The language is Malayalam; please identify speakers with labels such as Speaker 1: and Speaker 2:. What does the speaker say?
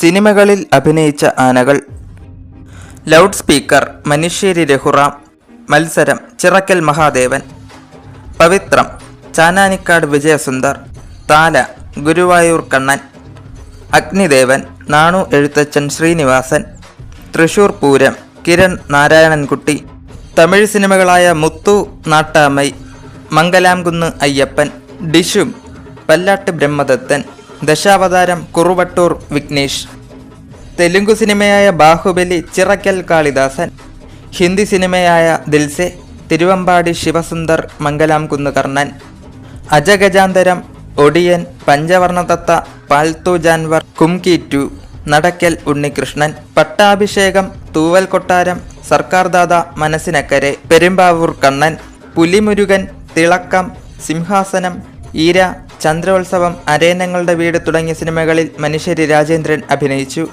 Speaker 1: സിനിമകളിൽ അഭിനയിച്ച ആനകൾ. ലൗഡ് സ്പീക്കർ മനുഷ്യരി രഘുറാം. മത്സരം ചിറക്കൽ മഹാദേവൻ. പവിത്രം ചാനാനിക്കാട് വിജയസുന്ദർ. താല ഗുരുവായൂർ കണ്ണൻ. അഗ്നിദേവൻ നാണു എഴുത്തച്ഛൻ ശ്രീനിവാസൻ. തൃശൂർ പൂരം കിരൺ നാരായണൻകുട്ടി. തമിഴ് സിനിമകളായ മുത്തു നാട്ടാമൈ. മംഗലാംകുന്ന് അയ്യപ്പൻ. ഡിഷും പല്ലാട്ട് ബ്രഹ്മദത്തൻ. ദശാവതാരം കുറുവട്ടൂർ വിഘ്നേഷ്. തെലുങ്കു സിനിമയായ ബാഹുബലി ചിറക്കൽ കാളിദാസൻ. ഹിന്ദി സിനിമയായ ദിൽസെ തിരുവമ്പാടി ശിവസുന്ദർ മംഗലാം കുന്നുകർണൻ. അജഗജാന്തരം ഒടിയൻ പഞ്ചവർണതത്ത പാൽത്തു ജാൻവർ കുംകി ടു നടക്കൽ ഉണ്ണികൃഷ്ണൻ. പട്ടാഭിഷേകം തൂവൽ കൊട്ടാരം സർക്കാർ ദാദ മനസ്സിനക്കരെ പെരുമ്പാവൂർ കണ്ണൻ. പുലിമുരുകൻ തിളക്കം സിംഹാസനം ഈര ചന്ദ്രോത്സവം അരയനങ്ങളുടെ വീട് തുടങ്ങിയ സിനിമകളിൽ മനുഷ്യരി രാജേന്ദ്രൻ അഭിനയിച്ചു.